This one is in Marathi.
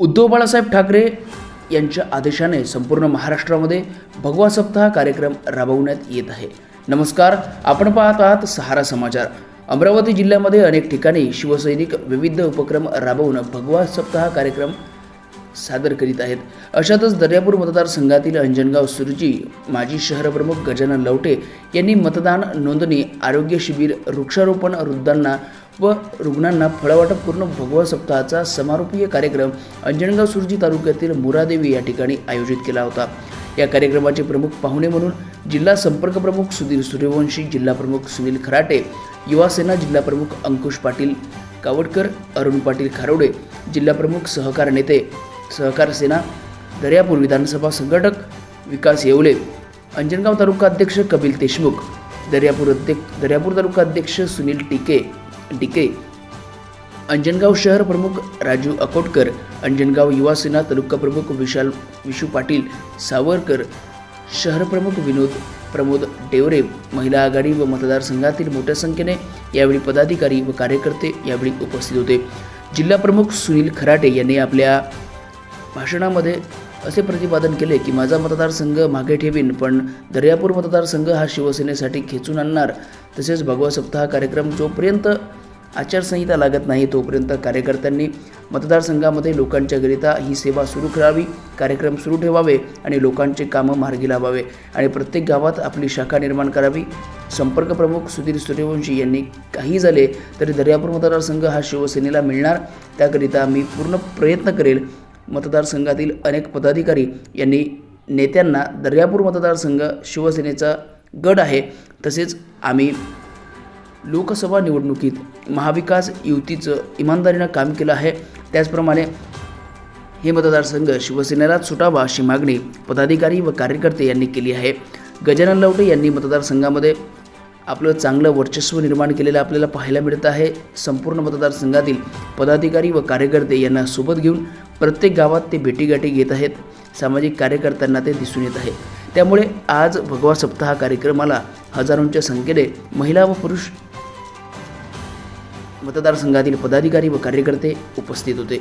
उद्धव बाळासाहेब ठाकरे यांच्या आदेशाने संपूर्ण महाराष्ट्रामध्ये भगवा सप्ताह कार्यक्रम राबवण्यात येत आहे. नमस्कार आपण पाहत आहात सहारा समाचार. अमरावती जिल्ह्यामध्ये अनेक ठिकाणी शिवसैनिक विविध उपक्रम राबवून भगवा सप्ताह कार्यक्रम सादर करीत आहेत. अशातच दर्यापूर मतदारसंघातील अंजनगाव सुरजी माजी शहरप्रमुख गजानन लवटे यांनी मतदान नोंदणी आरोग्य शिबिर वृक्षारोपण वृद्धांना व रुग्णांना फळवाटप करून भगवा सप्ताहाचा समारोपीय कार्यक्रम अंजनगाव सुरजी तालुक्यातील मुरादेवी या ठिकाणी आयोजित केला होता. या कार्यक्रमाचे प्रमुख पाहुणे म्हणून जिल्हा संपर्क प्रमुख सुधीर सूर्यवंशी जिल्हा प्रमुख सुनील खराटे युवासेना जिल्हा प्रमुख अंकुश पाटील कावडकर अरुण पाटील खारोडे जिल्हा प्रमुख सहकार नेते सहकार सेना दर्यापूर विधानसभा संघटक विकास येवले अंजनगाव तालुका अध्यक्ष कपिल देशमुख दर्यापूर अध्यक्ष दर्यापूर तालुका अध्यक्ष सुनील टिके डिके अंजनगाव शहर प्रमुख राजू अकोटकर अंजनगाव युवा सेना तालुका प्रमुख विशाल विशू पाटील सावरकर शहर प्रमुख विनोद प्रमोद डेवरे महिला आघाडी व मतदारसंघातील मोठ्या संख्येने यावेळी पदाधिकारी व कार्यकर्ते यावेळी उपस्थित होते. जिल्हा प्रमुख सुनील खराटे यांनी आपल्या भाषणामध्ये असे प्रतिपादन केले की माझा मतदारसंघ मागे ठेवीन पण दर्यापूर मतदारसंघ हा शिवसेनेसाठी खेचून आणणार. तसेच भगवा सप्ताह कार्यक्रम जोपर्यंत आचारसंहिता लागत नाही तोपर्यंत कार्यकर्त्यांनी मतदारसंघामध्ये लोकांच्याकरिता ही सेवा सुरू करावी कार्यक्रम सुरू ठेवावे आणि लोकांचे कामं मार्गी लावावे आणि प्रत्येक गावात आपली शाखा निर्माण करावी. संपर्क प्रमुख सुधीर सूर्यवंशी यांनी काही झाले तरी दर्यापूर मतदारसंघ हा शिवसेनेला मिळणार. त्याकरिता मी पूर्ण प्रयत्न करेल मतदारसंघातील अनेक पदाधिकारी यांनी नेत्यांना दर्यापूर मतदारसंघ शिवसेनेचा गड आहे. तसेच आम्ही लोकसभा निवडणुकीत महाविकास युतीचं इमानदारीनं काम केलं आहे. त्याचप्रमाणे हे मतदारसंघ शिवसेनेलाच सुटावा अशी मागणी पदाधिकारी व कार्यकर्ते यांनी केली आहे. गजानन लवटे यांनी मतदारसंघामध्ये आपलं चांगलं वर्चस्व निर्माण केलेलं आपल्याला पाहायला मिळत आहे. संपूर्ण मतदारसंघातील पदाधिकारी व कार्यकर्ते यांना सोबत घेऊन प्रत्येक गावात ते भेटीगाठी घेत आहेत. सामाजिक कार्यकर्त्यांना ते दिसून येत आहे. त्यामुळे आज भगवा सप्ताह कार्यक्रमाला हजारोंच्या संख्येने महिला व पुरुष मतदारसंघातील पदाधिकारी व कार्यकर्ते उपस्थित होते.